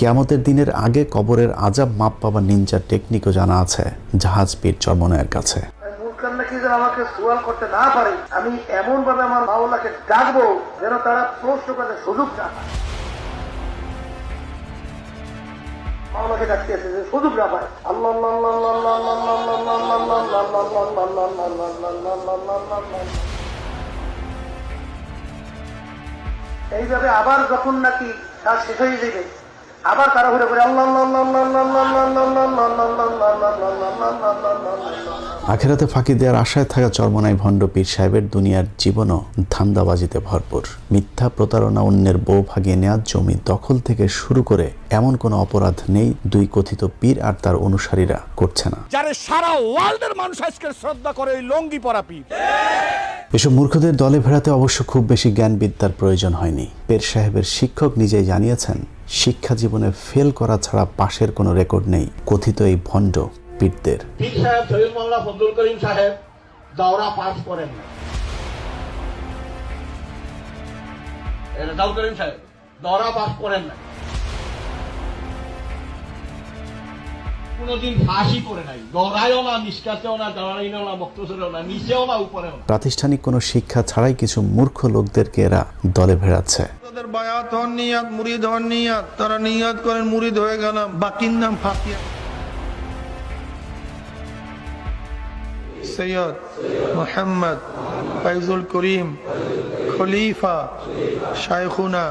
কিয়ামতের দিনের আগে কবরের আজাব মাপ পাবার নিনজার টেকনিকও জানা আছে জাহাজ পীর চর্মনয়ের কাছে এইভাবে আবার যখন নাকি তার শেষ হয়ে যাবে আবার তারা ঘুরে ঘুরে আখেরাতে ফাঁকি দেওয়ার আশায় থাকা চর্মনাই ভণ্ড পীর সাহেবের দুনিয়ার জীবনও ধান্দাবাজিতে ভরপুর মিথ্যা প্রতারণা অন্যের বউ ভাগিয়ে নেওয়ার জমি দখল থেকে শুরু করে এমন কোনো অপরাধ নেই দুই কথিত পীর আর তার অনুসারীরা করছে না যারা সারা ওয়ার্ল্ডের মানুষ আজকে শ্রদ্ধা করে ওই লঙ্গি পরা পীর এসব মূর্খদের দলে ভেড়াতে অবশ্য খুব বেশি জ্ঞান বিদ্যার প্রয়োজন হয়নি পীর সাহেবের শিক্ষক নিজেই জানিয়েছেন শিক্ষা জীবনে ফেল করা ছাড়া পাশের কোনো রেকর্ড নেই। কথিত এই ভণ্ড পীরদের। সাহেব মোল্লা ফজলুল করিম সাহেব পাস করেন রেজাউল করিম সাহেব পাস করেন না। প্রাতিষ্ঠানিক কোনো শিক্ষা ছাড়াই কিছু মূর্খ লোকদেরকে এরা দলে ভেড়াচ্ছে। বায়াত হন নিয়াত, মুরিদ হন নিয়াত, তারা নিয়াত করেন, মুরিদ হয়ে গেলাম। বাকির নাম ফাঁকিয়া সৈয়দ মোহাম্মদ ফাইজুল করিম খলিফা শাইখুনা